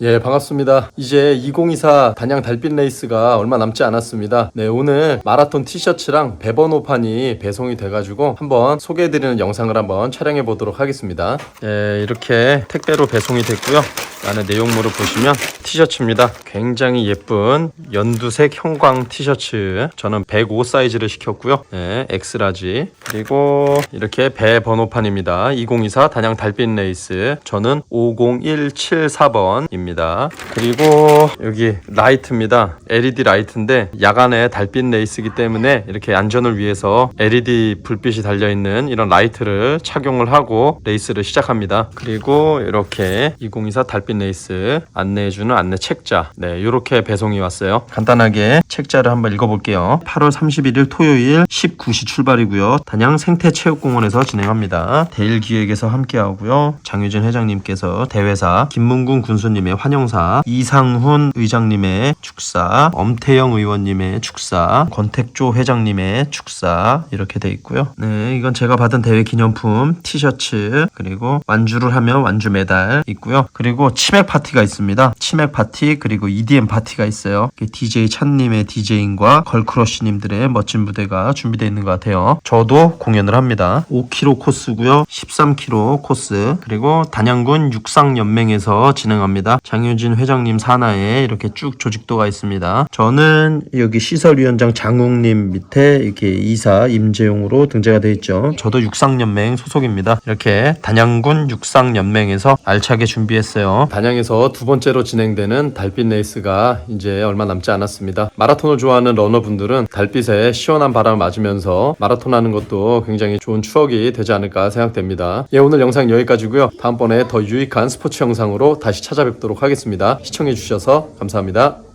예, 반갑습니다. 이제 2024 단양 달빛 레이스가 얼마 남지 않았습니다. 네, 오늘 마라톤 티셔츠랑 배번호판이 배송이 돼가지고 한번 소개해드리는 영상을 한번 촬영해 보도록 하겠습니다. 예, 이렇게 택배로 배송이 됐고요. 안에 내용물을 보시면 티셔츠입니다. 굉장히 예쁜 연두색 형광 티셔츠. 저는 105 사이즈를 시켰고요. 네, 엑스라지. 그리고 이렇게 배 번호판입니다. 2024 단양 달빛 레이스. 저는 50174번입니다. 그리고 여기 라이트입니다. LED 라이트인데 야간에 달빛 레이스이기 때문에 이렇게 안전을 위해서 LED 불빛이 달려 있는 이런 라이트를 착용을 하고 레이스를 시작합니다. 그리고 이렇게 2024 달빛 레이스 안내해주는 안내 책자. 네, 이렇게 배송이 왔어요. 간단하게 책자를 한번 읽어볼게요. 8월 31일 토요일 19시 출발이고요. 단양 생태체육공원에서 진행합니다. 대일기획에서 함께하고요. 장유진 회장님께서 대회사, 김문군 군수님의 환영사, 이상훈 의장님의 축사, 엄태영 의원님의 축사, 권택조 회장님의 축사 이렇게 돼 있고요. 네, 이건 제가 받은 대회 기념품 티셔츠 그리고 완주를 하면 완주 메달 있고요. 그리고 치맥 파티가 있습니다. 치맥 파티 그리고 EDM 파티가 있어요. DJ 찬님의 DJ인과 걸크러쉬님들의 멋진 무대가 준비되어 있는 것 같아요. 저도 공연을 합니다. 5km 코스고요. 13km 코스 그리고 단양군 육상연맹에서 진행합니다. 장효진 회장님 산하에 이렇게 쭉 조직도가 있습니다. 저는 여기 시설위원장 장웅님 밑에 이렇게 이사 임재용으로 등재가 되어 있죠. 저도 육상연맹 소속입니다. 이렇게 단양군 육상연맹에서 알차게 준비했어요. 단양에서 두 번째로 진행되는 달빛 레이스가 이제 얼마 남지 않았습니다. 마라톤을 좋아하는 러너분들은 달빛에 시원한 바람을 맞으면서 마라톤 하는 것도 굉장히 좋은 추억이 되지 않을까 생각됩니다. 예, 오늘 영상 여기까지고요. 다음번에 더 유익한 스포츠 영상으로 다시 찾아뵙도록 하겠습니다. 시청해주셔서 감사합니다.